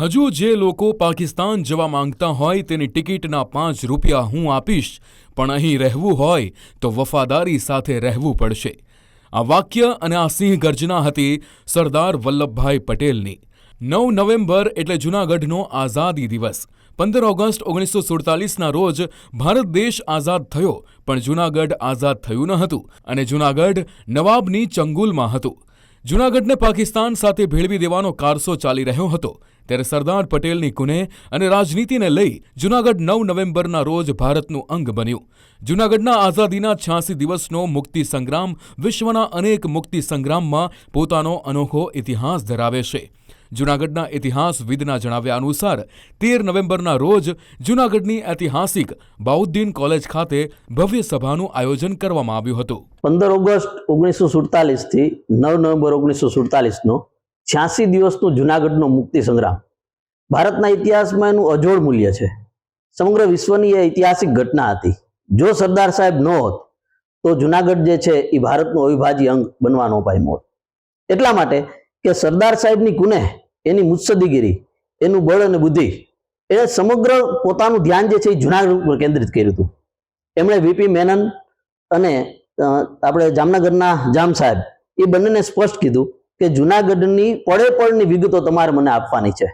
હજુ જે લોકો પાકિસ્તાન જવા માંગતા હોય તેની ટિકિટના પાંચ રૂપિયા હું આપીશ, પણ અહીં રહેવું હોય તો વફાદારી સાથે રહેવું પડશે. આ વાક્ય અને આ સિંહ ગર્જના હતી સરદાર વલ્લભભાઈ પટેલની. નવ નવેમ્બર એટલે જૂનાગઢનો આઝાદી દિવસ. પંદર ઓગસ્ટ ઓગણીસો સુડતાલીસના રોજ ભારત દેશ આઝાદ થયો, પણ જૂનાગઢ આઝાદ થયું ન હતું અને જૂનાગઢ નવાબની ચંગુલમાં હતું. જૂનાગઢને પાકિસ્તાન સાથે ભેળવી દેવાનો કારસો ચાલી રહ્યો હતો. ત્યારે સરદાર પટેલની કુને અને રાજનીતિને લઈ જૂનાગઢ નવ નવેમ્બરના રોજ ભારતનું અંગ બન્યું. જૂનાગઢના આઝાદીના છ્યાસી દિવસનો મુક્તિ સંગ્રામ વિશ્વના અનેક મુક્તિ સંગ્રામમાં પોતાનો અનોખો ઇતિહાસ ધરાવે છે. જૂનાગઢના ઇતિહાસવિદના જણાવ્યા અનુસાર, તેર નવેમ્બરના રોજ જૂનાગઢની ઐતિહાસિક બાઉદ્દીન કોલેજ ખાતે ભવ્ય સભાનું આયોજન કરવામાં આવ્યું હતું. પંદર ઓગસ્ટ ઓગણીસો સુડતાલીસથી નવ નવેમ્બર ઓગણીસો સુડતાલીસનો છ્યાસી દિવસનો જુનાગઢનો મુક્તિ સંગ્રામ. ભારતના ઇતિહાસમાં એનું અજોડ મૂલ્ય છે. સમગ્ર વિશ્વની એ ઐતિહાસિક ઘટના હતી. જો સરદાર સાહેબ ન હોત, તો જુનાગઢ જે છે, એ ભારતનું અવિભાજ્ય અંગ બનવાનો પામ્યો એટલા માટે કે સરદાર સાહેબની કુને, એની મુત્સદીગીરી એનું બળ અને બુદ્ધિ એ સમગ્ર પોતાનું ધ્યાન જે છે એ જુનાગઢ ઉપર કેન્દ્રિત કર્યું હતું. એમણે વીપી મેનન અને આપણે જામનગરના જામ સાહેબ એ બંનેને સ્પષ્ટ કીધું કે જુનાગઢની પડે પડની વિગતો તમારે મને આપવાની છે.